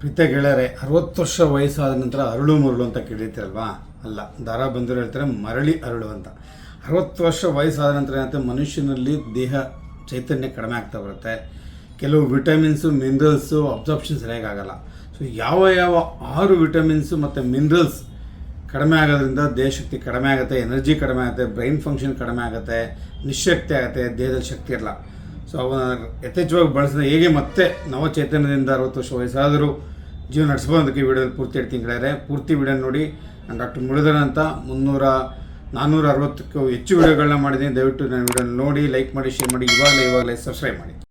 ಪ್ರೀತ ಗೆಳೆಯರೆ, ಅರವತ್ತು ವರ್ಷ ವಯಸ್ಸಾದ ನಂತರ ಅರಳು ಮರಳು ಅಂತ ಕೇಳಿರ್ತೀರಲ್ವಾ? ಅಲ್ಲ ದಾರ ಬಂದರು ಹೇಳ್ತಾರೆ ಮರಳಿ ಅರಳು ಅಂತ. ಅರವತ್ತು ವರ್ಷ ವಯಸ್ಸಾದ ನಂತರ ಏನಂತೆ, ಮನುಷ್ಯನಲ್ಲಿ ದೇಹ ಚೈತನ್ಯ ಕಡಿಮೆ ಆಗ್ತಾ ಬರುತ್ತೆ. ಕೆಲವು ವಿಟಮಿನ್ಸು, ಮಿನರಲ್ಸು ಅಬ್ಸಾರ್ಪ್ಷನ್ ಸರಿಯಾಗಿ ಆಗಲ್ಲ. ಸೊ ಯಾವ ಯಾವ ಆರು ವಿಟಮಿನ್ಸು ಮತ್ತು ಮಿನರಲ್ಸ್ ಕಡಿಮೆ ಆಗೋದ್ರಿಂದ ದೇಹಶಕ್ತಿ ಕಡಿಮೆ ಆಗುತ್ತೆ, ಎನರ್ಜಿ ಕಡಿಮೆ ಆಗುತ್ತೆ, ಬ್ರೈನ್ ಫಂಕ್ಷನ್ ಕಡಿಮೆ ಆಗುತ್ತೆ ನಿಶಕ್ತಿ ಆಗುತ್ತೆ, ದೇಹದಲ್ಲಿ ಶಕ್ತಿ ಇರಲ್ಲ. ಸೊ ಅವನ ಯಥೇಚ್ಛವಾಗಿ ಬಳಸಿದ ಹೇಗೆ ಮತ್ತೆ ನವ ಚೈತನ್ಯದಿಂದ ಅರವತ್ತು ವರ್ಷ ವಯಸ್ಸಾದರೂ ಜೀವನ ನಡೆಸ್ಬೋದಕ್ಕೆ ವಿಡಿಯೋದು ಪೂರ್ತಿ ಹೇಳ್ತೀನಿ ಪೂರ್ತಿ ವಿಡಿಯೋ ನೋಡಿ. ನಾನು ಡಾಕ್ಟರ್ ಮುರಳೀಧರನ್ ಅಂತ ಮುನ್ನೂರ ನಾನ್ನೂರ ಅರವತ್ತಕ್ಕೂ ಹೆಚ್ಚು ವಿಡಿಯೋಗಳನ್ನ ಮಾಡಿದ್ದೀನಿ. ದಯವಿಟ್ಟು ನನ್ನ ವಿಡಿಯೋ ನೋಡಿ, ಲೈಕ್ ಮಾಡಿ, ಶೇರ್ ಮಾಡಿ. ಇವಾಗಲೇ ಇವಾಗಲೇ ಸಬ್ಸ್ಕ್ರೈಬ್ ಮಾಡಿ.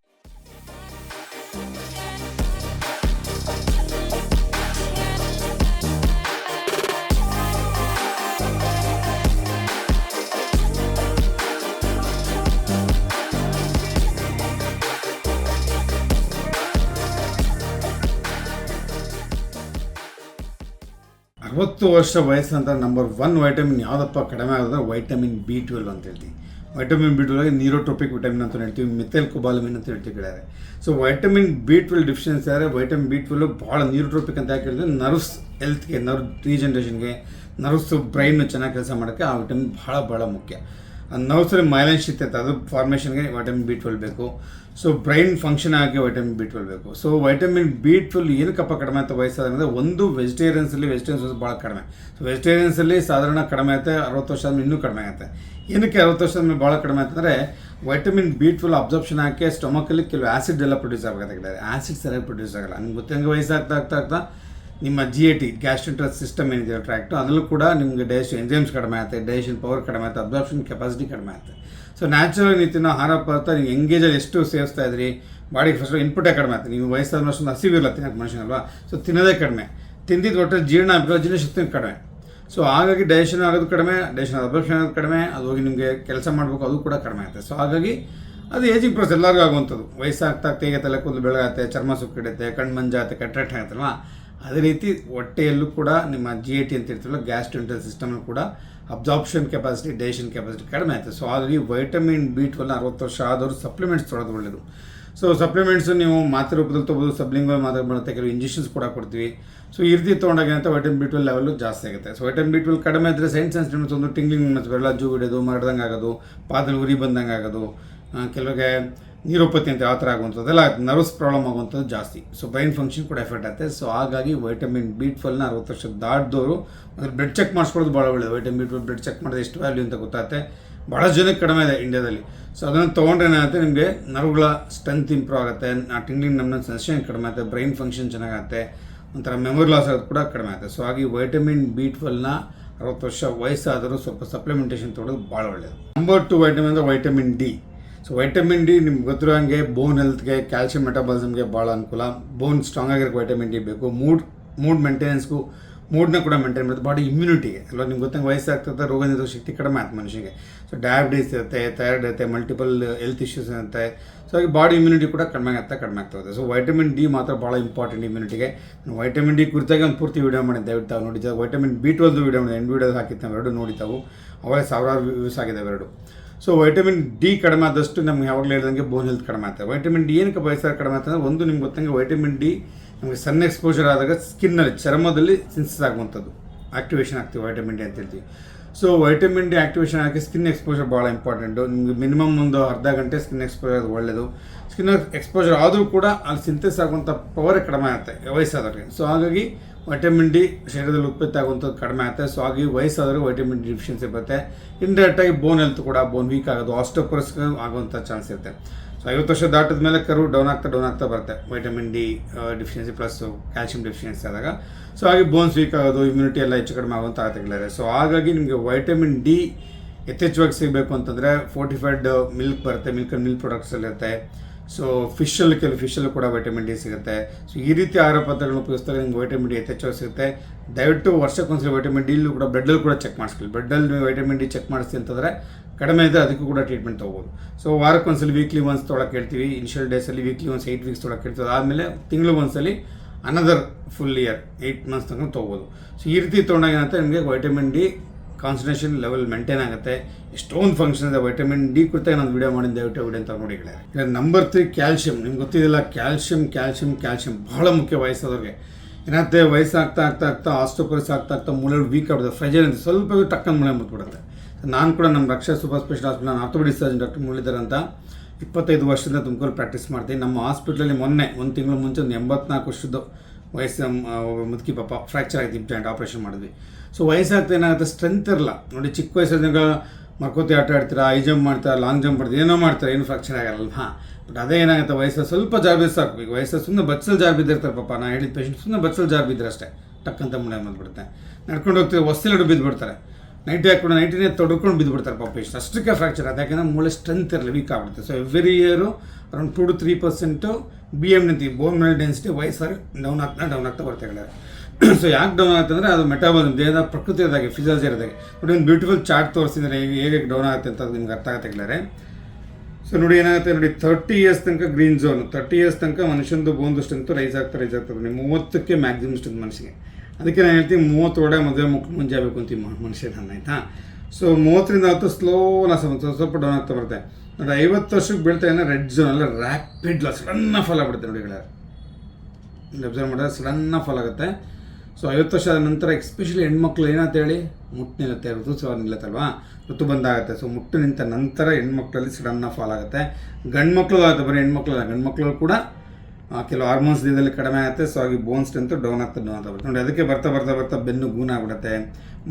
ಅರವತ್ತು ವರ್ಷ ವಯಸ್ಸಂತ ನಂಬರ್ ಒನ್ ವೈಟಮಿನ್ ಯಾವುದಪ್ಪ ಕಡಿಮೆ ಆಗೋದ್ರೆ ವೈಟಮಿನ್ ಬಿ ಟ್ವೆಲ್ ಅಂತ ಹೇಳ್ತೀವಿ vitamin B twelve neurotropic vitamin ಅಂತ ಹೇಳ್ತೀವಿ ಮಿಥೆಲ್ ಕುಬಾಲಮಿನ್ ಅಂತ ಹೇಳ್ತೀವಿ ಕಡೆ so vitamin B twelve deficiency ಆದರೆ ವೈಟಮಿನ್ ಬಿ ಟ್ವೆಲ್ ಭಾಳ ನೀರೋಟ್ರೋಪಿಕ್ ಅಂತ ಯಾಕೆ ಹೇಳಿದ್ರೆ ನರ್ವ್ಸ್ ಹೆಲ್ತ್ಗೆ ನರ್ವ್ ರೀಜನ್ರೇಷನ್ಗೆ ನರ್ವ್ಸ್ ಬ್ರೈನ್ ಚೆನ್ನಾಗಿ ಕೆಲಸ ಮಾಡೋಕ್ಕೆ ಆ ವಿಟಮಿನ್ ಭಾಳ ಭಾಳ ಮುಖ್ಯ. ನರ್ವ್ಸಲ್ಲಿ ಮೈಲೇಜ್ ಶಿತ್ ಅಂತ. ಅದು ಫಾರ್ಮೇಷನ್ಗೆ ವೈಟಮಿನ್ ಬಿ ಟ್ವೆಲ್ ಬೇಕು. ಸೊ ಬ್ರೈನ್ ಫಂಕ್ಷನ್ ಆಗಿ ವೈಟಮಿನ್ ಬಿ ಟ್ವೆಲ್ ಬೇಕು. ಸೊ ವೈಟಮಿನ್ ಬಿ ಟ್ವೆಲ್ ಏನಕ್ಕಪ್ಪ ಕಡಿಮೆ ಅಂತ ವಯಸ್ಸಾದ್ರೆ ಒಂದು ವೆಜಿಟೇರಿಯನ್ಸಲ್ಲಿ ವೆಜಿಟೇರಿಯನ್ಸ್ ಭಾಳ ಕಡಿಮೆ. ಸೊ ವೆಜಿಟೇರಿಯನ್ಸಲ್ಲಿ ಸಾಧಾರಣ ಕಡಿಮೆ ಆಗುತ್ತೆ, ಅರವತ್ತು ವರ್ಷ ಆದಮೇಲೆ ಇನ್ನೂ ಕಡಿಮೆ ಆಗುತ್ತೆ. ಏನಕ್ಕೆ ಅರವತ್ತು ವರ್ಷ ಆದಮೇಲೆ ಭಾಳ ಕಡಿಮೆ ಅಂತಂದರೆ ವೈಟಮಿನ್ ಬಿ ಟ್ವೆಲ್ ಅಬ್ಸರ್ಪ್ಷನ್ ಹಾಕಿ ಸ್ಟಮಕಲ್ಲಿ ಕೆಲವು ಆ್ಯಸಿಡ್ ಎಲ್ಲ ಪ್ರೊಡ್ಯೂಸ್ ಆಗಬೇಕಾಗಿದೆ ಆ್ಯಸಿಡ್ ಸರಿಯಾಗಿ ಪ್ರೊಡ್ಯೂಸ್ ಆಗಲ್ಲ. ನಿಮ್ಗೆ ಗೊತ್ತಂಗೆ ವಯಸ್ಸಾಗ್ತಾ ಆಗ್ತಾ ಆಗ್ತಾ ನಿಮ್ಮ G A T gastrointestinal system ಏನಿದೆ ಟ್ರ್ಯಾಕ್ಟು ಅದರಲ್ಲೂ ಕೂಡ ನಿಮಗೆ ಡೈಜೆಷನ್ ಎಂಜೈಮ್ಸ್ ಕಡಿಮೆ ಆಗುತ್ತೆ ಡೈಜೆಷನ್ ಪವರ್ ಕಡಿಮೆ ಆಗುತ್ತೆ ಅಬ್ಸಾರ್ಪ್ಷನ್ ಕೆಪಾಸಿಟಿ ಕಡಿಮೆ ಆಗುತ್ತೆ. ಸೊ ನ್ಯಾಚುರಲ್ ನೀತಿನ ಆಹಾರ ಪದಾರ್ಥ ನೀವು ಎಂಗೇಜಲ್ಲಿ ಎಷ್ಟು ಸೇವಿಸ್ತಾ ಇದ್ರಿ ಬಾಡಿಗೆ ಫಸ್ಟ್ ಇನ್ಪುಟೇ ಕಡಿಮೆ ಆಗುತ್ತೆ. ನೀವು ವಯಸ್ಸಾದ ಅಷ್ಟೊಂದು ಹಸಿವಿರಲ್ಲ ತಿನ್ನೋಕ್ಕೆ ಮನುಷ್ಯನಲ್ವಾ? ಸೊ ತಿನ್ನೋದೇ ಕಡಿಮೆ. ತಿಂದಿದ್ದು ಒಟ್ಟು ಜೀರ್ಣ ಆಗಬೇಕು ಜೀರ್ಣ ಶಕ್ತಿ ಕಡಿಮೆ. ಸೊ ಹಾಗಾಗಿ ಡೈಜೆಷನ್ ಆಗೋದು ಕಡಿಮೆ ಡೈಜೆಷನ್ ಅಬ್ಸಾರ್ಪ್ಷನ್ ಆಗೋದು ಕಡಿಮೆ, ಅದು ಹೋಗಿ ನಿಮಗೆ ಕೆಲಸ ಮಾಡಬೇಕು, ಅದು ಕೂಡ ಕಡಿಮೆ ಆಗುತ್ತೆ. ಸೊ ಹಾಗಾಗಿ ಅದು ಏಜಿಂಗ್ ಪ್ರೋಸೆಸ್ ಎಲ್ಲರಿಗೂ ಆಗುವಂಥದ್ದು. ವಯಸ್ಸಾಗ್ತಾ ತೇಗೆ ತಲೆ ಕೂದಲು ಬೆಳಗಾಗುತ್ತೆ ಚರ್ಮ ಸುಕ್ಕಿಡುತ್ತೆ, ಕಣ್ಣು ಮಂಜಾಗುತ್ತೆ ಆಗುತ್ತಲ್ವ? ಅದೇ ರೀತಿ ಹೊಟ್ಟೆಯಲ್ಲೂ ಕೂಡ ನಿಮ್ಮ ಜಿ ಎ ಟಿ ಅಂತ ಇರ್ತೀವಲ್ಲ ಗ್ಯಾಸ್ಟ್ರೆಂಟಲ್ ಸಿಸ್ಟಮ್ನೂ ಕೂಡ ಅಬ್ಸಾರ್ಪ್ಷನ್ ಕೆಪಾಸಿಟಿ ಡೈಜೆಷನ್ ಕೆಪಾಸಿಟಿ ಕಡಿಮೆ ಆಯಿತು. ಸೊ ಹಾಗಾಗಿ ವೈಟಮಿನ್ ಬಿ ಟ್ವೆಲ್ ಅರವತ್ತು ವರ್ಷ ಆದವರು ಸಪ್ಲಿಮೆಂಟ್ಸ್ ತೊಗೊಳೋದು ಒಳ್ಳೆಯದು ಸೊ ಸಪ್ಲಿಮೆಂಟ್ಸು ನೀವು ಮಾತ್ರೆ ರೂಪದಲ್ಲಿ ತೊಗೋದು ಸಬ್ಲಿಂಗ್ ಮಾತ್ರೆ ಬರುತ್ತೆ, ಕೆಲವು ಇಂಜೆಕ್ಷನ್ಸ್ ಕೂಡ ಕೊಡ್ತೀವಿ. ಸೊ ಈ ರೀತಿ ತೊಗೊಂಡಾಗ ಅಂತ ವೈಟಮಿನ್ ಬಿ ಟ್ವೆಲ್ ಲೆವೆಲ್ ಜಾಸ್ತಿ ಆಗುತ್ತೆ. ಸೊ ವೈಟಮಿನ್ ಬಿ ಟ್ವೆಲ್ ಕಡಿಮೆ ಇದ್ದರೆ ಸೈನ್ಸ್ ಸೆನ್ಸಿಟಿವ್ನೆಸ್ ಒಂದು ಟಿಂಗ್ಲಿಂಗ್ ಮತ್ತು ಬರಲ್ಲ ಜೂ ಹಿಡಿಯೋದು ಮರಡ್ದಂಗೆ ಆಗೋದು ಪಾದಲ್ಲಿ ಉರಿ ಬಂದಂಗೆ ಆಗೋದು ಕೆಲವ್ರಿಗೆ ನೀರೋಪತಿ ಅಂತ ಯಾವ ಥರ ಆಗುವಂಥದ್ದೆಲ್ಲ ನರ್ವಸ್ ಪ್ರಾಬ್ಲಮ್ ಆಗುವಂಥದ್ದು ಜಾಸ್ತಿ. ಸೊ ಬ್ರೈನ್ ಫಂಕ್ಷನ್ ಕೂಡ ಎಫೆಕ್ಟ್ ಆಗುತ್ತೆ. ಸೊ ಹಾಗಾಗಿ ವೈಟಮಿನ್ ಬಿ ಟ್ವೆಲ್ನ ಅರವತ್ತು ವರ್ಷ ದಾಟಿದವರು ಅಂದರೆ ಬ್ಲಡ್ ಚೆಕ್ ಮಾಡಿಸ್ಕೊಳ್ಳೋದು ಭಾಳ ಒಳ್ಳೆಯದು ವೈಟಮಿನ್ ಟ್ವೆಲ್ ಬ್ಲಡ್ ಚೆಕ್ ಮಾಡಿದ್ರೆ ಎಷ್ಟು ವ್ಯಾಲ್ಯೂ ಅಂತ ಗೊತ್ತಾಗುತ್ತೆ. ಭಾಳ ಜನಕ್ಕೆ ಕಡಿಮೆ ಇದೆ ಇಂಡಿಯಾದಲ್ಲಿ. ಸೊ ಅದನ್ನು ತೊಗೊಂಡ್ರೆ ಏನಾಗುತ್ತೆ? ನಿಮಗೆ ನರ್ವ್ಗಳ ಸ್ಟ್ರೆಂತ್ ಇಂಪ್ರೂವ್ ಆಗುತ್ತೆ. ಆ ಟಿಂಗ್ಲಿಂಗ್ ನಮ್ಮ ಸೆನ್ಸೇಷನ್ ಕಡಿಮೆ ಆಗುತ್ತೆ. ಬ್ರೈನ್ ಫಂಕ್ಷನ್ ಚೆನ್ನಾಗುತ್ತೆ ಒಂಥರ ಮೆಮೊರಿ ಲಾಸ್ ಆಗೋದು ಕೂಡ ಕಡಿಮೆ ಆಗುತ್ತೆ. ಸೊ ಹಾಗಾಗಿ ವೈಟಮಿನ್ ಬಿ ಟ್ವೆಲ್ನ ಅರವತ್ತು ವರ್ಷ ವಯಸ್ಸಾದರೂ ಸ್ವಲ್ಪ ಸಪ್ಲಿಮೆಂಟೇಷನ್ ತೊಗೊಳೋದು ಭಾಳ ಒಳ್ಳೆಯದು ನಂಬರ್ ಟು ವೈಟಮಿನ್ ಅಂದರೆ vitamin D so vitamin D ನಿಮ್ಗೆ ಗೊತ್ತಿರೋ ಹಾಗೆ ಬೋನ್ ಹೆಲ್ತ್ಗೆ ಕ್ಯಾಲ್ಸಿಯಂ ಮೆಟಾಬಾಲಿಸಮ್ಗೆ ಭಾಳ ಅನುಕೂಲ. ಬೋನ್ ಸ್ಟ್ರಾಂಗ್ ಆಗಿರೋಕ್ಕೆ ವೈಟಮಿನ್ ಡಿ ಬೇಕು. ಮೂಡ್ ಮೂಡ್ ಮೇಂಟೆನೆನ್ಸ್ಗು ಮೂಡ್ನ ಕೂಡ ಮೇಂಟೈನ್ ಮಾಡುತ್ತೆ ಬಾಡಿ ಇಮ್ಯುನಿಟಿಗೆ ಅಲ್ವಾ, ನಿಮ್ಗೆ ಗೊತ್ತಂಗೆ ವಯಸ್ಸಾಗ್ತದೆ ರೋಗ ನಿರೋಧಕ ಶಕ್ತಿ ಕಡಿಮೆ ಆಯ್ತು ಮನುಷ್ಯನಿಗೆ. ಸೊ ಡಯಾಬಿಟೀಸ್ ಇರುತ್ತೆ ಥೈರಾಯ್ಡ್ ಇರುತ್ತೆ ಮಲ್ಟಿಪಲ್ ಹೆಲ್ತ್ ಇಶ್ಯೂಸ್ ಇರುತ್ತೆ. ಸೊ ಹಾಗೆ ಬಾಡಿ ಇಮ್ಯುನಿಟಿ ಕೂಡ ಕಡಿಮೆ ಆಗ್ತಾ ಕಡಿಮೆ ಆಗ್ತಾ ಹೋಗುತ್ತೆ. ಸೊ ವೈಟಮಿನ್ ಡಿ ಮಾತ್ರ ಭಾಳ ಇಂಪಾರ್ಟೆಂಟ್ ಇಮ್ಯುನಿಟಿಗೆ ವೈಟಮಿನ್ ಡಿ ಕುರಿತಾಗಿ ಒಂದು ಪೂರ್ತಿ ವೀಡಿಯೋ ಮಾಡಿದ್ದೆ ದಯವಿಟ್ಟು ತಾವು ನೋಡಿದ್ದೆ. ವೈಟಮಿನ್ ಬಿ ಟ್ವೆಲ್ದು ವೀಡಿಯೋ ಮಾಡಿ ಎಂಟು ವೀಡಿಯೋ ಹಾಕಿತ್ತು ಎರಡು ನೋಡಿ ತಾವು ಅವೇ ಸಾವಿರಾರು ವ್ಯೂಸ್ ಆಗಿದೆ ಎರಡು ಸೊ ವೈಟಮಿನ್ ಡಿ ಕಡಿಮೆ ಆದಷ್ಟು ನಮ್ಗೆ ಯಾವಾಗಲೂ ಹೇಳಿದಂಗೆ ಬೋನ್ ಹೆಲ್ತ್ ಕಡಿಮೆ ಆಗ್ತದೆ. ವೈಟಮಿನ್ ಡಿ ಏನಕ್ಕೆ ವಯಸ್ಸಾಗ ಕಡಿಮೆ ಆಗ್ತದೆ ಒಂದು ನಿಮ್ಗೆ ಗೊತ್ತಂಗೆ ವೈಟಮಿನ್ ಡಿ ನಮಗೆ ಸನ್ ಎಕ್ಸ್ಪೋಜರ್ ಆದಾಗ ಸ್ಕಿನ್ನಲ್ಲಿ ಚರ್ಮದಲ್ಲಿ ಸಿನ್ಸಸ್ ಆಗುವಂಥದ್ದು. ಆಕ್ಟಿವೇಶನ್ ಆಗ್ತೀವಿ ವೈಟಮಿನ್ ಡಿ ಅಂತ ಹೇಳ್ತೀವಿ. ಸೊ ವೈಟಮಿನ್ ಡಿ ಆಕ್ಟಿವೇಶನ್ ಆಗಿ ಸ್ಕಿನ್ ಎಕ್ಸ್ಪೋಜರ್ ಭಾಳ ಇಂಪಾರ್ಟೆಂಟು ಮಿನಿಮಮ್ ಒಂದು ಅರ್ಧ ಗಂಟೆ ಸ್ಕಿನ್ ಎಕ್ಸ್ಪೋಜರ್ ಅದು ಒಳ್ಳೆಯದು ಸ್ಕಿನ್ ಎಕ್ಸ್ಪೋಜರ್ ಆದರೂ ಕೂಡ ಅಲ್ಲಿ ಸಿಂಥೆಸ್ ಆಗುವಂಥ ಪವರೇ ಕಡಿಮೆ ಆಗುತ್ತೆ ವಯಸ್ಸಾದವ್ರಿಗೆ. ಸೊ ಹಾಗಾಗಿ ವೈಟಮಿನ್ ಡಿ ಶರೀರದಲ್ಲಿ ಉತ್ಪತ್ತಿ ಆಗುವಂಥದ್ದು ಕಡಿಮೆ ಆಗುತ್ತೆ. ಸೊ ಹಾಗಾಗಿ ವಯಸ್ಸಾದರೂ ವೈಟಮಿನ್ ಡಿ ಡಿಫಿಷಿಯನ್ಸಿ ಬರುತ್ತೆ. ಇಂಡೈರೆಕ್ಟಾಗಿ ಬೋನ್ ಹೆಲ್ತ್ ಕೂಡ ಬೋನ್ ವೀಕ್ ಆಗೋದು ಆಸ್ಟೋಪರ್ಸ್ ಆಗುವಂಥ ಚಾನ್ಸ್ ಇರುತ್ತೆ. ಸೊ ಐವತ್ತು ವರ್ಷ ದಾಟಿದ ಮೇಲೆ ಕರು ಡೌನ್ ಆಗ್ತಾ ಡೌನ್ ಆಗ್ತಾ ಬರುತ್ತೆ. Vitamin D deficiency plus calcium deficiency ಆದಾಗ. ಸೊ ಹಾಗೆ ಬೋನ್ಸ್ ವೀಕ್ ಆಗೋದು ಇಮ್ಯುನಿಟಿ ಎಲ್ಲ ಹೆಚ್ಚು ಕಡಿಮೆ ಆಗುವಂಥ ಆತಗಳಿದೆ ಸೊ ಹಾಗಾಗಿ ನಿಮಗೆ ವೈಟಮಿನ್ ಡಿ ಯಥೇಚ್ಛವಾಗಿ ಸಿಗಬೇಕು ಅಂತಂದರೆ ಫೋರ್ಟಿಫೈಡ್ ಮಿಲ್ಕ್ ಬರುತ್ತೆ ಮಿಲ್ಕ್ ಮಿಲ್ಕ್ ಪ್ರಾಡಕ್ಟ್ಸಲ್ಲಿ ಇರುತ್ತೆ ಸೊ ಫಿಶಲ್ಲಿ ಕೆಲವು ಫಿಶಲ್ಲೂ ಕೂಡ ವೈಟಮಿನ್ ಡಿ ಸಿಗುತ್ತೆ. ಸೊ ಈ ರೀತಿ ಆಹಾರ ಪದಾರ್ಥಗಳನ್ನ ಉಪಯೋಗಿಸ್ತಾರೆ, ನಿಮ್ಗೆ ವೈಟಮಿನ್ ಡಿ ಯಥೇಚ್ಛವಾಗಿ ಸಿಗುತ್ತೆ. ದಯವಿಟ್ಟು ವರ್ಷಕ್ಕೊಂದ್ಸಲ ವೈಟಮಿನ್ ಡಿಲ್ಲೂ ಕೂಡ ಬ್ಲಡ್ಡಲ್ಲಿ ಕೂಡ ಚೆಕ್ ಮಾಡಿಸ್ಕೊಳ್ಳಿ. ಬ್ಲಡ್ಡಲ್ಲಿ ನೀವು ವೈಟಮಿನ್ ಡಿ ಚೆಕ್ ಮಾಡಿಸ್ತೀವಿ ಅಂತಂದರೆ ಕಡಿಮೆ ಇದೆ, ಅದಕ್ಕೂ ಕೂಡ ಟ್ರೀಟ್ಮೆಂಟ್ ತೊಗೋಬೋದು. ಸೊ ವಾರಕ್ಕೊಂದ್ಸಲಿ ವೀಕ್ಲಿ ಒನ್ಸ್ ತೊಳಕ್ಕೆ ಹೇಳ್ತೀವಿ ಇನಿಷಿಯಲ್ ಡೇಸಲ್ಲಿ ವೀಕ್ಲಿ ಒನ್ಸ್ ಏಯ್ಟ್ ವೀಕ್ಸ್ ತೊಳಕ್ಕೆ ಹೇಳ್ತೀವಿ. ಆದಮೇಲೆ ತಿಂಗಳು ಒಂದ್ಸಲಿ another full year eight months ತನಕ ತೊಗೋಬೋದು. ಸೊ ಈ ರೀತಿ ತೊಗೊಂಡಾಗ ಏನಂತ ನಿಮಗೆ vitamin D concentration level maintain ಆಗುತ್ತೆ. ಎಷ್ಟೊಂದು ಫಂಕ್ಷನ್ ಇದೆ ವೈಟಮಿನ್ ಡಿ ಕುರಿತಾಗ ನಾನು ವೀಡಿಯೋ ಮಾಡಿದ್ದೆ, ದಯವಿಟ್ಟು ವಿಡಿಯೋ ಅಂತ ನೋಡಿ ನಂಬರ್ ತ್ರೀ ಕ್ಯಾಲ್ಶಿಯಂ ನಿಮ್ಗೆ ಗೊತ್ತಿದ್ದಿಲ್ಲ ಕ್ಯಾಲ್ಶಿಯಂ ಕ್ಯಾಲ್ಶಿಯಂ ಕ್ಯಾಲ್ಶಿಯಂ ಬಹಳ ಮುಖ್ಯ ವಯಸ್ಸಾದವ್ರಿಗೆ. ಏನಾಗುತ್ತೆ ವಯಸ್ಸಾಗ್ತಾ ಆಗ್ತಾ ಆಗ್ತಾ ಆಸ್ಟೋಪರಿಸ್ ಆಗ್ತಾ ಆಗ್ತಾ ಮೂಳೆಗಳು ವೀಕ್ ಆಗ್ಬಿಡುತ್ತೆ ಫ್ರೆಜರ್ ಅಂತ ಸ್ವಲ್ಪ ಟಕ್ಕನ್ ಮೂಳೆ ಮುಟ್ಬಿಡುತ್ತೆ. ನಾನು ಕೂಡ ನಮ್ಮ ರಕ್ಷಾ ಸೂಪರ್ ಸ್ಪೆಷಲ್ ಹಾಸ್ಪಿಟಲ್ ನಾನು ಆರ್ಥೋಪೆಡಿಕ್ ಸರ್ಜನ್ ಡಾಕ್ಟರ್ ಮುರಳೀಧರ್ ಅಂತ ಇಪ್ಪತ್ತೈದು ವರ್ಷದಿಂದ ತುಮಕೂರು ಪ್ರಾಕ್ಟೀಸ್ ಮಾಡ್ತೀನಿ ನಮ್ಮ ಹಾಸ್ಪಿಟ್ಲಲ್ಲಿ ಮೊನ್ನೆ, ಒಂದು ತಿಂಗಳು ಮುಂಚೆ ಒಂದು ಎಂಬತ್ನಾಲ್ಕು ವರ್ಷದ್ದು ವಯಸ್ಸು ಮುದುಕಿ ಪಾಪ ಫ್ರ್ಯಾಕ್ಚರ್ ಆಗಿದೆ ಜಾಯಿಂಟ್ ಆಪ್ರೇಷನ್ ಮಾಡಿದ್ವಿ. ಸೊ ವಯಸ್ಸಾಗ್ತಾ ಏನಾಗುತ್ತೆ? ಸ್ಟ್ರೆಂತ್ ಇರಲ್ಲ. ನೋಡಿ, ಚಿಕ್ಕ ವಯಸ್ಸಾದಾಗ ಮರ್ಕೋತಿ ಆಟ ಆಡ್ತೀರಾ ಹೈ ಜಂಪ್ ಮಾಡ್ತಾರ ಲಾಂಗ್ ಜಂಪ್ ಮಾಡ್ತಾರೆ, ಏನೋ ಮಾಡ್ತಾರೆ, ಏನು ಫ್ರಾಕ್ಚರ್ ಆಗಲ್ಲ ಹಾಂ. ಬಟ್ ಅದೇ ಏನಾಗುತ್ತೆ? ವಯಸ್ಸು ಸ್ವಲ್ಪ ಜಾಬ್ ಬಿದ್ದು ಸಾಕು ಈಗ ವಯಸ್ಸು ಸುಮ್ಮನೆ ಬಚ್ಚಲ್ ಜಾರ್ ಬಿದ್ದಿರ್ತಾರೆ ಪಾಪ. ನಾ ಹೇಳಿದ ಪೇಷಂಟ್ ಸುಮ್ಮನೆ ಬಚ್ಚಲ್ ಜಾರ್ ಬಿದ್ದರೆ ಅಷ್ಟೇ. ಟಕ್ಕಂತ ಮುಂದೆ ಬಂದ್ಬಿಡುತ್ತೆ. ನಡ್ಕೊಂಡು ಹೋಗ್ತೀವಿ ಹೊಸ್ತಿಲಡು ಬಿದ್ದುಬಿಡ್ತಾರೆ ನೈಟಿ ಹಾಕೊಂಡು ನೈಟಿನೇ ತೊಡ್ಕೊಂಡು ಬಿದ್ದುಬಿಡ್ತಾರೆ ಪಾಪ ಪೇಷಂಟ್ ಅಷ್ಟಕ್ಕೆ ಫ್ರಾಕ್ಚರ್ ಅದು ಯಾಕೆಂದ್ರೆ ಮೂಳೆ ಸ್ಟ್ರೆಂತ್ ಇರಲಿ ವೀಕ್ ಆಗ್ಬಿಡುತ್ತೆ. So every year around two to three percent B M ನಿಂತಿ ಬೋನ್ ಮೇಲೆ ಡೆನ್ಸಿಟಿ ವಯಸ್ಸಾಗಿ ಡೌನ್ ಆಗ್ತಾ ಡೌನ್ ಆಗ್ತಾ ಬರ್ತಾ ಸೊ ಯಾಕೆ ಡೌನ್ ಆಗುತ್ತೆ ಅಂದರೆ ಅದು ಮೆಟಾಬಾಲಿಸಮ್ ದೇಹದ ಪ್ರಕೃತಿ ಇರೋದಾಗೆ ಫಿಸಿಯಾಲಜಿ ಇರೋದಾಗೆ. ನೋಡಿ, ಒಂದು ಬ್ಯೂಟಿಫುಲ್ ಚಾರ್ಟ್ ತೋರಿಸಿದ್ರೆ ಹೇಗೆ ಹೇಗೆ ಡೌನ್ ಆಗುತ್ತೆ ಅಂತ ನಿಮ್ಗೆ ಅರ್ಥ ಆಗುತ್ತೆ ಸೊ ನೋಡಿ ಏನಾಗುತ್ತೆ, ನೋಡಿ ತರ್ಟಿ ಇಯರ್ಸ್ ತನಕ ಗ್ರೀನ್ ಝೋನ್ ತರ್ಟಿ ಇಯರ್ಸ್ ತನಕ ಮನುಷ್ಯನದು ಬೋನ್ದು ಸ್ಟ್ರೆಂತ್ ರೈಸ್ ಆಗ್ತಾ ರೈಸ್ ಆಗ್ತದೆ ನೋಡಿ ಮೂವತ್ತಕ್ಕೆ ಮ್ಯಾಕ್ಸಿಮಮ್ ಸ್ಟ್ರೆಂತ್ ಮನುಷ್ಯನಿಗೆ. ಅದಕ್ಕೆ ನಾನು ಹೇಳ್ತೀನಿ, ಮೂವತ್ತು ಒಡೆ ಮದುವೆ ಮುಖ ಮುಂಜೆ ಆಗಬೇಕು ಅಂತ ಮನುಷ್ಯ ನನ್ನ ಆಯ್ತಾ? ಸೊ ಮೂವತ್ತರಿಂದ ಹತ್ತು ಸ್ಲೋ ಲಾಸ್ ಆಗುತ್ತೆ ಸ್ವಲ್ಪ ಡೌನ್ ಆಗ್ತಾ ಬರುತ್ತೆ. ನೋಡಿ ಐವತ್ತು ವರ್ಷಕ್ಕೆ ಬೀಳ್ತಾ ಏನೋ ರೆಡ್ ಝೋನ್ ಅಲ್ಲ ರ್ಯಾಪಿಡ್ ಲಾಸ್ ಸಡನ್ನ ಫಾಲ್ ಆಗ್ಬಿಡುತ್ತೆ ನೋಡಿ ಗೆಳೆಯರೆ. ಅಬ್ಸರ್ವ್ ಮಾಡಿದ್ರೆ ಸಡನ್ನ ಫಾಲ್ ಆಗುತ್ತೆ. ಸೊ ಐವತ್ತು ವರ್ಷ ಆದ ನಂತರ ಎಕ್ಸ್ಪೆಷಲಿ ಹೆಣ್ಮಕ್ಳು ಏನಂತ ಹೇಳಿ ಮುಟ್ಟು ನಿಲ್ಲುತ್ತೆ, ಋತುಸ್ರಾವ ನಿಲ್ಲತ್ತಲ್ವಾ? ಋತು ಬಂದಾಗುತ್ತೆ. ಸೊ ಮುಟ್ಟು ನಿಂತ ನಂತರ ಹೆಣ್ಮಕ್ಳಲ್ಲಿ ಸಡನ್ನ ಫಾಲ್ ಆಗುತ್ತೆ. ಗಂಡು ಮಕ್ಕಳು ಆಗುತ್ತೆ ಬರೀ ಹೆಣ್ಮಕ್ಳು ಅಲ್ಲ ಗಂಡು ಮಕ್ಕಳು ಕೂಡ ಕೆಲವು ಹಾರ್ಮೋನ್ಸ್ ದಿನದಲ್ಲಿ ಕಡಿಮೆ ಆಗುತ್ತೆ. ಸೊ ಹಾಗೆ ಬೋನ್ ಸ್ಟ್ರೆಂತ್ ಡೌನ್ ಆಗ್ತದೆ ಡೌನ್ ಆಗ್ತಾ ನೋಡಿ, ಅದಕ್ಕೆ ಬರ್ತಾ ಬರ್ತಾ ಬರ್ತಾ ಬೆನ್ನು ಗೂನ್ ಆಗ್ಬಿಡುತ್ತೆ.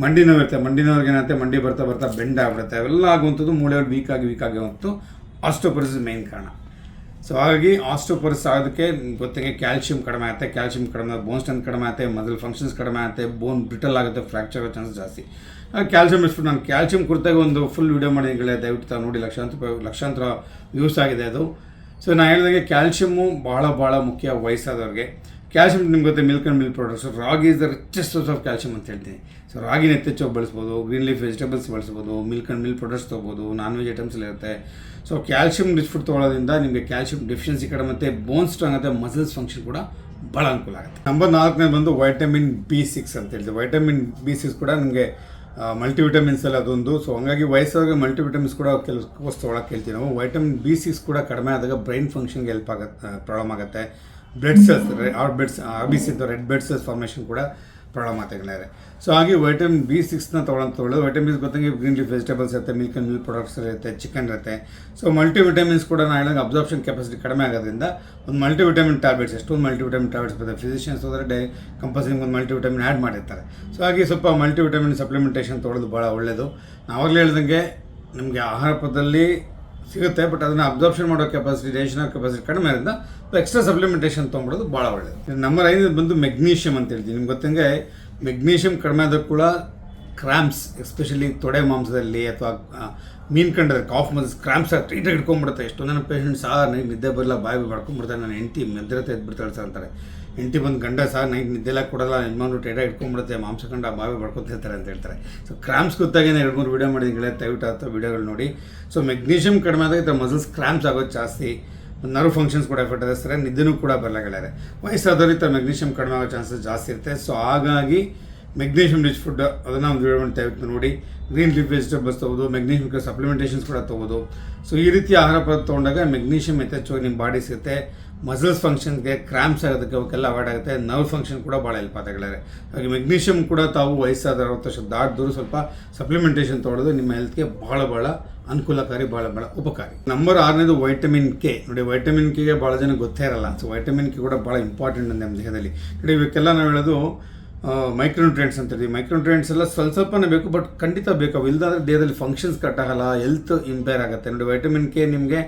ಮಂಡಿ ನೋವಿರುತ್ತೆ ಮಂಡಿ ನೋವಿಗೆ ಏನಾಗುತ್ತೆ? ಮಂಡಿ ಬರ್ತಾ ಬರ್ತಾ ಬೆಂಡ್ ಆಗ್ಬಿಡುತ್ತೆ. ಅವೆಲ್ಲ ಆಗುವಂಥದ್ದು ಮೂಳೆಗಳು ವೀಕ್ ಆಗಿ ವೀಕ್ ಆಗುವಂಥದ್ದು. ಆಸ್ಟೋಪರಿಸ್ ಮೇನ್ ಕಾರಣ. ಸೊ ಹಾಗಾಗಿ ಆಸ್ಟೋಪರ್ಸ್ ಆಗೋದಕ್ಕೆ ಗೊತ್ತಿಗೆ ಕ್ಯಾಲ್ಶಿಯಂ ಕಡಿಮೆ ಆಗುತ್ತೆ ಕ್ಯಾಲ್ಶಿಯಂ ಕಡಿಮೆ ಬೋನ್ ಸ್ಟ್ರೆಂತ್ ಕಡಿಮೆ ಆಗುತ್ತೆ ಮೊದಲು ಫಂಕ್ಷನ್ಸ್ ಕಡಿಮೆ ಆಗುತ್ತೆ ಬೋನ್ ಬ್ರಿಟಲ್ ಆಗುತ್ತೆ ಫ್ರ್ಯಾಕ್ಚರ್ ಆಗೋ ಚಾನ್ಸಸ್ ಜಾಸ್ತಿ. ಕ್ಯಾಲ್ಶಿಯಂ ಇಸ್ಬಿಟ್ಟು ನಾನು ಕ್ಯಾಲ್ಶಿಯಂ ಕುರಿತಾಗ ಒಂದು ಫುಲ್ ವೀಡಿಯೋ ಮಾಡಿದ್ದೀನಿ ದಯವಿಟ್ಟು ತಾವು ನೋಡಿ, ಲಕ್ಷಾಂತರ ಲಕ್ಷಾಂತರ ವ್ಯೂಸ್ ಆಗಿದೆ ಅದು. ಸೊ ನಾನು ಹೇಳಿದಂಗೆ ಕ್ಯಾಲ್ಶಿಯಮ್ಮು ಭಾಳ ಭಾಳ ಮುಖ್ಯ ವಯಸ್ಸಾದವ್ರಿಗೆ. ಕ್ಯಾಲ್ಶಿಯಂ ನಿಮ್ಗೆ ಗೊತ್ತೆ milk and milk products ragi is the richest source of calcium ಅಂತ ಹೇಳ್ತೀನಿ. ಸೊ ರಾಗಿನ ಎತ್ತೆಚ್ಚೋಗಿ ಬಳಸ್ಬೋದು ಗ್ರೀನ್ ಲೀಫ್ ವೆಜಿಟೇಬಲ್ಸ್ ಬಳಸ್ಬೋದು ಮಿಲ್ಕ್ ಆ್ಯಂಡ್ ಮಿಲ್ಕ್ ಪ್ರಾಡಕ್ಟ್ಸ್ ತೊಗೋಬೋದು ನಾನ್ ವೆಜ್ ಐಟಮ್ಸ್ ಇರುತ್ತೆ. ಸೊ ಕ್ಯಾಲ್ಶಿಯಂ ರಿಚ್ ಫುಡ್ ತೊಗೊಳೋದ್ರಿಂದ ನಿಮಗೆ ಕ್ಯಾಲ್ಶಿಯಂ ಡೆಫಿಷಿಯನ್ಸಿ ಕಡೆ ಮತ್ತು ಬೋನ್ ಸ್ಟ್ರಾಂಗ್ ಆಗುತ್ತೆ ಮಸಲ್ಸ್ ಫಂಕ್ಷನ್ ಕೂಡ ಭಾಳ ಅನುಕೂಲ ಆಗುತ್ತೆ. ನಂಬರ್ ನಾಲ್ಕನೇ ಬಂದು ವೈಟಮಿನ್ ಬಿ ಸಿಕ್ಸ್ ಅಂತ ಹೇಳಿದೆ ವೈಟಮಿನ್ ಬಿ ಸಿಕ್ಸ್ ಕೂಡ ನಿಮಗೆ ಮಲ್ಟಿವಿಟಮಿನ್ಸ್ ಎಲ್ಲ ಅದೊಂದು. ಸೊ ಹಂಗಾಗಿ ವಯಸ್ಸಾಗ ಮಲ್ಟಿವಿಟಮಿನ್ಸ್ ಕೂಡ ಕೆಲವು ಕೋರ್ಸ್ ತೊಗೊಳಕ್ಕೆ ಹೇಳ್ತೀವಿ ನಾವು. ವೈಟಮಿನ್ ಬಿ ಸಿಕ್ಸ್ ಕೂಡ ಕಡಿಮೆ ಆದಾಗ ಬ್ರೈನ್ ಫಂಕ್ಷನ್ಗೆ ಹೆಲ್ಪ್ ಆಗುತ್ತೆ. ಪ್ರಾಬ್ಲಮ್ ಆಗುತ್ತೆ blood cells or bloods R B C red blood cells formation ಕೂಡ ಪ್ರಾಬ್ಲಮ್ ಆಗ್ತಾಯಿದ್ದಾರೆ ಸೊ ಹಾಗೆ ವೈಟಮಿನ್ ಬಿ ಸಿಕ್ಸ್ನ ತೊಗೊಳಂತ ತೊಗೊಳ್ಳೋದು. ವೈಟಮಿನ್ ಬಿಸ್ ಗೊತ್ತಂಗೆ ಗ್ರೀನ್ ಲೀಫ್ ವೆಜಿಟೇಬಲ್ಸ್ ಇರುತ್ತೆ ಮಿಲ್ಕ್ ಅಂಡ್ ಮಿಲ್ಕ್ ಪ್ರಾಡಕ್ಟ್ಸ್ ಇರುತ್ತೆ ಚಿಕನ್ ಇರುತ್ತೆ. ಸೊ ಮಲ್ಟಿ ವಿಟಮಿನ್ಸ್ ಕೂಡ ನಾನು ಹೇಳಿದಂಗೆ ಅಬ್ಸಾರ್ಪ್ಷನ್ ಕೆಪಾಸಿಟಿ ಕಡಿಮೆ ಆಗೋದ್ರಿಂದ ಒಂದು ಮಲ್ಟಿ ವಿಟಮಿನ್ ಟ್ಯಾಬ್ಲೆಟ್ಸ್ ಎಷ್ಟೊಂದು ಮಲ್ಟಿ ವಿಟಮಿನ್ ಟ್ಯಾಬ್ಲೆಟ್ಸ್ ಬರುತ್ತೆ ಫಿಸಿಷಿಯನ್ಸ್ ಹೋದರೆ ಡೈ ಕಂಪಲ್ಸರಿ ಒಂದು ಮಲ್ಟಿ ವಿಟಮಿನ್ ಆ್ಯಡ್ ಮಾಡಿರ್ತಾರೆ. ಸೊ ಹಾಗೆ ಸ್ವಲ್ಪ ಮಲ್ಟಿ ವಿಟಮಿನ್ ಸಪ್ಲಿಮೆಂಟೇಷನ್ ತೊಗೊಳ್ಳೋದು ಭಾಳ ಒಳ್ಳೆಯದು ನಾವಾಗಲೇ ಹೇಳ್ದಂಗೆ ನಮಗೆ ಆಹಾರ ಪದದಲ್ಲಿ ಸಿಗುತ್ತೆ ಬಟ್ ಅದನ್ನು ಅಬ್ಸಾರ್ಪ್ಷನ್ ಮಾಡೋ ಕೆಪಾಸಿಟಿ ಡೈಜೆಷನ್ ಕೆಪಾಸಿಟಿ ಕಡಿಮೆ ಇರೋದ್ರಿಂದ ಎಕ್ಸ್ಟ್ರಾ ಸಪ್ಲಿಮೆಂಟೇಷನ್ ತೊಗೊಂಬಿಡೋದು ಭಾಳ ಒಳ್ಳೆಯದು ನಂಬರ್ ಐದು ಬಂದು ಮೆಗ್ನೀಷಿಯಮ್ ಅಂತ ಹೇಳ್ತೀನಿ. ನಿಮ್ಗೆ ಗೊತ್ತಂಗೆ ಮೆಗ್ನೀಷಿಯಮ್ ಕಡಿಮೆ ಆದರೂ ಕೂಡ ಕ್ರ್ಯಾಂಪ್ಸ್ ಎಸ್ಪೆಷಲಿ ತೊಡೆ ಮಾಂಸದಲ್ಲಿ ಅಥವಾ ಮೀನು ಕಂಡ್ರೆ ಕಾಫ್ ಮಸ್ ಕ್ರ್ಯಾಂಪ್ಸ್ ಟ್ರೀಟಾಗಿ ಹಿಡ್ಕೊಂಡ್ಬಿಡುತ್ತೆ ಎಷ್ಟೊಂದು ನನ್ನ ಪೇಷಂಟ್ಸ್ ಆ ನಿದ್ದೆ ಬರಲ್ಲ ಬಾಯಿ ಮಾಡ್ಕೊಂಡ್ಬಿಡ್ತಾರೆ ನನ್ನ ಹೆಂಡತಿ ಮೆದ್ರತೆ ಎದ್ಬಿಡ್ತಾಳೆ ಸರ್ ಅಂತಾರೆ. ಹೆಂಡತಿ ಬಂದು ಗಂಡ ಸಹ ನೈಟ್ ನಿದ್ದೆಲ್ಲ ಕೊಡಲ್ಲ, ಯಜಮಾನ್ರು ಟೇಟ ಇಟ್ಕೊಂಡ್ಬಿಡುತ್ತೆ, ಮಾಂಸ ಕಂಡ ಬಾವಿ ಮಾಡ್ಕೊತಿರ್ತಾರೆ ಅಂತ ಹೇಳ್ತಾರೆ. ಸೊ ಕ್ರಾಂಪ್ಸ್ ಗೊತ್ತಾಗೇನೆ ಎರಡು ಮೂರು ವೀಡಿಯೋ ಮಾಡಿದ್ದೀನಿ ದಯವಿಟ್ಟು ಅಥವಾ ವೀಡಿಯೋಗಳು ನೋಡಿ. ಸೊ ಮೆಗ್ನೀಷಿಯಮ್ ಕಡಿಮೆ ಆದಾಗ ಥರ ಮಸಲ್ಸ್ ಕ್ರಾಂಪ್ಸ್ ಆಗೋದು ಜಾಸ್ತಿ. ನರ್ವ್ ಫಂಕ್ಷನ್ಸ್ ಕೂಡ ಎಫೆಕ್ಟ್ ಆಗುತ್ತೆ. ನಿದ್ದೆನೂ ಕೂಡ ಬರಲ್ಲ ಗೆಳೆಯರೆ. ವಯಸ್ಸಾದವ್ರು ಈ ಥರ ಮೆಗ್ನೀಷಿಯಮ್ ಕಡಿಮೆ ಆಗೋ ಚಾನ್ಸಸ್ ಜಾಸ್ತಿ ಇರುತ್ತೆ. ಸೊ ಹಾಗಾಗಿ ಮೆಗ್ನೀಷಿಯಮ್ ರಿಚ್ ಫುಡ್ ಅದನ್ನು ಒಂದು ವಿಡಿಯೋ ದಯವಿಟ್ಟು ನೋಡಿ. ಗ್ರೀನ್ ಲೀಫ್ ವೆಜಿಟೇಬಲ್ಸ್ ತೊಗೋದು ಮೆಗ್ನೀಷಿಯಮ್ ಸಪ್ಲಿಮೆಂಟೇಷನ್ಸ್ ಕೂಡ ತೊಗೋದು ಸೊ ಈ ರೀತಿ ಆಹಾರ ಪದಾರ್ಥ ತೊಗೊಂಡಾಗ ಮೆಗ್ನೀಷಿಯಮ್ ಯಥೇಚ್ಛವಾಗಿ ನಿಮ್ಮ ಬಾಡಿ ಸಿಗುತ್ತೆ. ಮಸಲ್ಸ್ ಫಂಕ್ಷನ್ಗೆ ಕ್ರ್ಯಾಂಪ್ಸ್ ಆಗೋದಕ್ಕೆ ಅವಕ್ಕೆಲ್ಲ ಅವಾಯ್ಡ್ ಆಗುತ್ತೆ. ನರ್ವ್ ಫಂಕ್ಷನ್ ಕೂಡ ಭಾಳ ಹೆಲ್ಪ್ ಆಗುತ್ತೆ ಹಾಗೆ ಮೆಗ್ನೀಷಿಯಮ್ ಕೂಡ ತಾವು ವಯಸ್ಸಾದ ಅರವತ್ತು ವರ್ಷ ದಾಟಿದ್ರು ಸ್ವಲ್ಪ ಸಪ್ಲಿಮೆಂಟೇಷನ್ ತೊಗೊಳೋದು ನಿಮ್ಮ ಹೆಲ್ತ್ಗೆ ಭಾಳ ಭಾಳ ಅನುಕೂಲಕಾರಿ, ಭಾಳ ಭಾಳ ಉಪಕಾರಿ. ನಂಬರ್ ಆರನೇದು ವೈಟಮಿನ್ ಕೆ ನೋಡಿ ವೈಟಮಿನ್ ಕೆಗೆ ಭಾಳ ಜನ ಗೊತ್ತೇ ಇರಲ್ಲ. ಸೊ ವೈಟಮಿನ್ ಕೆ ಕೂಡ ಭಾಳ ಇಂಪಾರ್ಟೆಂಟ್ ನಮ್ಮ ದೇಹದಲ್ಲಿ. ನೋಡಿ, ಇವಕ್ಕೆಲ್ಲ ನಾವು ಹೇಳೋದು ಮೈಕ್ರೋನ್ಯೂಟ್ರಿಯೆಂಟ್ಸ್ ಅಂತ ಹೇಳ್ತೀವಿ. ಮೈಕ್ರೋನ್ಯೂಟ್ರಿಯೆಂಟ್ಸ್ ಎಲ್ಲ ಸ್ವಲ್ಪ ಸ್ವಲ್ಪನೇ ಬೇಕು ಬಟ್ ಖಂಡಿತ ಬೇಕು. ಅವು ಇಲ್ದಾಂದ್ರೆ ದೇಹದಲ್ಲಿ ಫಂಕ್ಷನ್ಸ್ ಕರೆಕ್ಟ್ ಆಗಲ್ಲ ಹೆಲ್ತ್ ಇಂಪೇರ್ ಆಗುತ್ತೆ. ನೋಡಿ ವೈಟಮಿನ್ ಕೆ ನಿಮಗೆ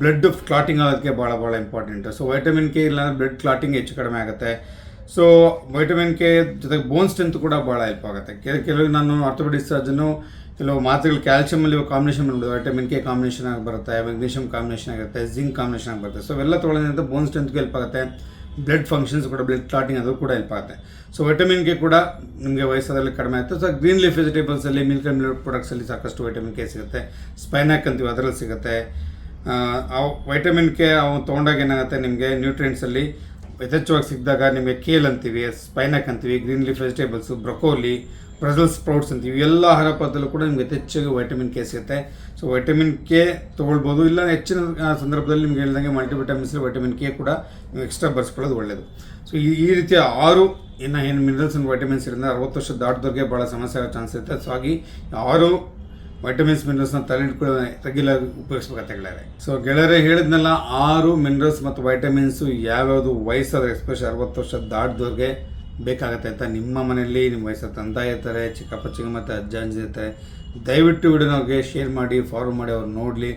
ಬ್ಲಡ್ ಕ್ಲಾಟಿಂಗ್ ಆಗೋದಕ್ಕೆ ಭಾಳ ಭಾಳ ಇಂಪಾರ್ಟೆಂಟ್ ಸೊ ವೈಟಮಿನ್ ಕೆ ಇಲ್ಲ ಬ್ಲಡ್ ಕ್ಲಾಟಿಂಗ್ ಹೆಚ್ಚು ಕಡಿಮೆ ಆಗುತ್ತೆ. ಸೊ ವೈಟಮಿನ್ ಕೆ ಜೊತೆಗೆ ಬೋನ್ ಸ್ಟ್ರೆಂತ್ ಕೂಡ ಭಾಳ ಹೆಲ್ಪ್ ಆಗುತ್ತೆ. ಕೆಲ, ಕೆಲವು ನಾನು ಆರ್ಥೋಪೆಡಿಕ್ ಸರ್ಜನು ಕೆಲವು ಮಾತ್ರೆಗಳು ಕ್ಯಾಲ್ಶಿಯಮಲ್ಲಿ ಕಾಂಬಿನೇಷನ್ ಮಾಡ್ಬೋದು ವೈಟಮಿನ್ ಕೆ ಕಾಂಬಿನೇಷನ್ ಆಗಿ ಬರುತ್ತೆ ಮೆಗ್ನೀಷಿಯಮ್ ಕಾಂಬಿನೇಷನ್ ಆಗುತ್ತೆ ಜಿಂಕ್ ಕಾಂಬಿನೇಷನ್ ಆಗಿ ಬರುತ್ತೆ. ಸೊ ಎಲ್ಲ ತೊಗೊಳ್ಳೋದ್ರಿಂದ ಬೋನ್ ಸ್ಟ್ರೆಂತ್ಗೂ ಹೆಲ್ಪ್ ಆಗುತ್ತೆ. ಬ್ಲಡ್ ಫಂಕ್ಷನ್ಸ್ ಕೂಡ ಬ್ಲಡ್ ಕ್ಲಾಟಿಂಗ್ ಅದು ಕೂಡ ಹೆಲ್ಪ್ ಆಗುತ್ತೆ. ಸೊ ವೈಟಮಿನ್ ಕೆ ಕೂಡ ನಿಮಗೆ ವಯಸ್ಸಾದಲ್ಲಿ ಕಡಿಮೆ ಆಯಿತು ಸೊ ಗ್ರೀನ್ ಲೀಫ್ ವೆಜಿಟೇಬಲ್ಸಲ್ಲಿ ಮಿಲ್ಕ್ ಆ್ಯಂಡ್ ಮಿಲ್ಕ್ ಪ್ರಾಡಕ್ಟ್ಸಲ್ಲಿ ಸಾಕಷ್ಟು ವೈಟಮಿನ್ ಕೆ ಸಿಗುತ್ತೆ. ಸ್ಪೈನಾಕ್ ಅಂತೀವಿ, ಅದರಲ್ಲಿ ಸಿಗುತ್ತೆ. ಆ ವೈಟಮಿನ್ ಕೆ ಅವು ತೊಗೊಂಡಾಗ ಏನಾಗುತ್ತೆ, ನಿಮಗೆ ನ್ಯೂಟ್ರಿಯೆಂಟ್ಸಲ್ಲಿ ಯಥೇಚ್ಛವಾಗಿ ಸಿಕ್ಕಿದಾಗ ನಿಮಗೆ ಕೇಲ್ ಅಂತೀವಿ ಸ್ಪೈನಕ್ ಅಂತೀವಿ green leaf vegetables broccoli brussel sprouts ಅಂತೀವಿ ಎಲ್ಲ ಆಹಾರ ಪದಾರ್ಥದಲ್ಲೂ ಕೂಡ ನಿಮಗೆ ಹೆಚ್ಚಾಗಿ ವೈಟಮಿನ್ ಕೆ ಸಿಗುತ್ತೆ. ಸೊ ವೈಟಮಿನ್ ಕೆ ತೊಗೊಳ್ಬೋದು, ಇಲ್ಲ ಹೆಚ್ಚಿನ ಸಂದರ್ಭದಲ್ಲಿ ನಿಮ್ಗೆ ಹೇಳ್ದಂಗೆ ಮಲ್ಟಿವಿಟಮಿನ್ಸ್ ವೈಟಮಿನ್ ಕೆ ಕೂಡ ನೀವು ಎಕ್ಸ್ಟ್ರಾ ಬರ್ಸ್ಕೊಳ್ಳೋದು ಒಳ್ಳೆಯದು ಸೊ ಈ ಈ ರೀತಿಯ ಆರು, ಇನ್ನು ಏನು ಮಿನರಲ್ಸ್ ಅಂಡ್ ವೈಟಮಿನ್ಸ್ ಇರೋದ್ರಿಂದ ಅರವತ್ತು ವರ್ಷ ದಾಟಿದವ್ರಿಗೆ ಭಾಳ ಸಮಸ್ಯೆ ಆಗೋ ಚಾನ್ಸ್ ಇರುತ್ತೆ. ಸೊ ಹಾಗೆ ಆರು ವೈಟಮಿನ್ಸ್ ಮಿನರಲ್ಸ್ನ ತಲೆ ಇಟ್ಕೊಳ್ಳೋ ರೆಗ್ಯುಲರ್ ಉಪಯೋಗಿಸ್ಬೇಕಾಗ್ತಾರೆ ಸೊ ಗೆಳೆಯರೆ ಹೇಳಿದ್ನಲ್ಲ, ಆರು ಮಿನರಲ್ಸ್ ಮತ್ತು ವೈಟಮಿನ್ಸು ಯಾವ್ಯಾವುದು ವಯಸ್ಸಾದ್ರೆ ಎಸ್ಪೆಷಲಿ ಅರವತ್ತು ವರ್ಷ ದಾಟಿದವ್ರಿಗೆ ಬೇಕಾಗುತ್ತೆ ಅಂತ ನಿಮ್ಮ ಮನೆಯಲ್ಲಿ, ನಿಮ್ಮ ವಯಸ್ಸಾದ ತಂದೆ ಇರ್ತಾರೆ, ಚಿಕ್ಕಪ್ಪ, ಚಿಕ್ಕಮ್ಮ ಅಜ್ಜ, ಅಜ್ಜಿ ಇರ್ತಾರೆ, ದಯವಿಟ್ಟು ವಿಡಿಯೋನ ಅವ್ರಿಗೆ ಶೇರ್ ಮಾಡಿ ಫಾರ್ವರ್ಡ್ ಮಾಡಿ, ಅವ್ರು ನೋಡಲಿ.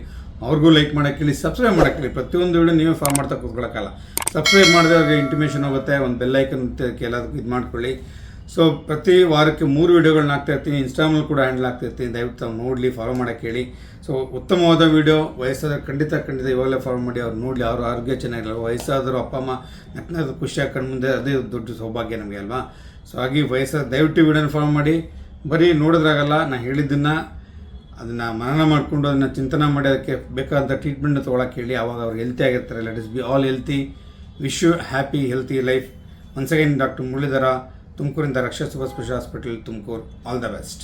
ಅವ್ರಿಗೂ ಲೈಕ್ ಮಾಡೋಕ್ಕೆ ಸಬ್ಸ್ಕ್ರೈಬ್ ಮಾಡೋಕ್ಕೆ ಪ್ರತಿಯೊಂದು ವಿಡಿಯೋ ನೀವೇ ಫಾರ್ಮ್ ಮಾಡ್ತಾ ಕೂತ್ಕೊಳ್ಳೋಕ್ಕಲ್ಲ ಸಬ್ಸ್ಕ್ರೈಬ್ ಮಾಡಿದ್ರೆ ಅವ್ರಿಗೆ ಇಂಟಿಮೇಷನ್ ಹೋಗುತ್ತೆ. ಒಂದು ಬೆಲ್ಲೈಕನ್ ಎಲ್ಲದಕ್ಕೂ ಇದು ಮಾಡ್ಕೊಳ್ಳಿ. ಸೊ ಪ್ರತಿ ವಾರಕ್ಕೆ ಮೂರು ವೀಡಿಯೋಗಳನ್ನ ಹಾಕ್ತಾ ಇರ್ತೀನಿ. ಇನ್ಸ್ಟಾಗ್ರಾಮಲ್ಲಿ ಕೂಡ ಹ್ಯಾಂಡಲ್ ಆಗ್ತಾ ದಯವಿಟ್ಟು ತಾವು ನೋಡಲಿ ಫಾಲೋ ಮಾಡೋಕ್ಕೆ ಹೇಳಿ. ಸೊ ಉತ್ತಮವಾದ ವೀಡಿಯೋ, ವಯಸ್ಸಾದ ಖಂಡಿತ ಖಂಡಿತ ಇವಾಗಲೇ ಫಾಲೋ ಮಾಡಿ, ಅವ್ರು ನೋಡಲಿ, ಅವ್ರ ಆರೋಗ್ಯ ಚೆನ್ನಾಗಿರಲ್ಲ. ವಯಸ್ಸಾದರೂ ಅಪ್ಪ, ಅಮ್ಮ ನಕ್ಕನಾದ್ರು ಖುಷಿಯಾಗಿ ಕಣ್ಣು ಮುಂದೆ ಅದೇ ದೊಡ್ಡ ಸೌಭಾಗ್ಯ ನಮಗೆ, ಅಲ್ವಾ? ಸೊ ಹಾಗೆ ವಯಸ್ಸಾದ ದಯವಿಟ್ಟು ವೀಡಿಯೋನ ಫಾಲೋ ಮಾಡಿ. ಬರೀ ನೋಡಿದ್ರಾಗಲ್ಲ ನಾನು ಹೇಳಿದ್ದನ್ನು, ಅದನ್ನು ಮನನ ಮಾಡಿಕೊಂಡು, ಅದನ್ನು ಚಿಂತನೆ ಮಾಡಿ, ಅದಕ್ಕೆ ಬೇಕಾದಂಥ ಟ್ರೀಟ್ಮೆಂಟ್ ತೊಗೊಳಕ್ಕೆ ಹೇಳಿ. ಆವಾಗ ಅವ್ರು ಹೆಲ್ತಿ ಆಗಿರ್ತಾರೆ. Let us be all healthy wish you happy healthy life once again doctor Muralidhara ತುಮಕೂರಿಂದ Raksha super special hospital Tumakuru all the best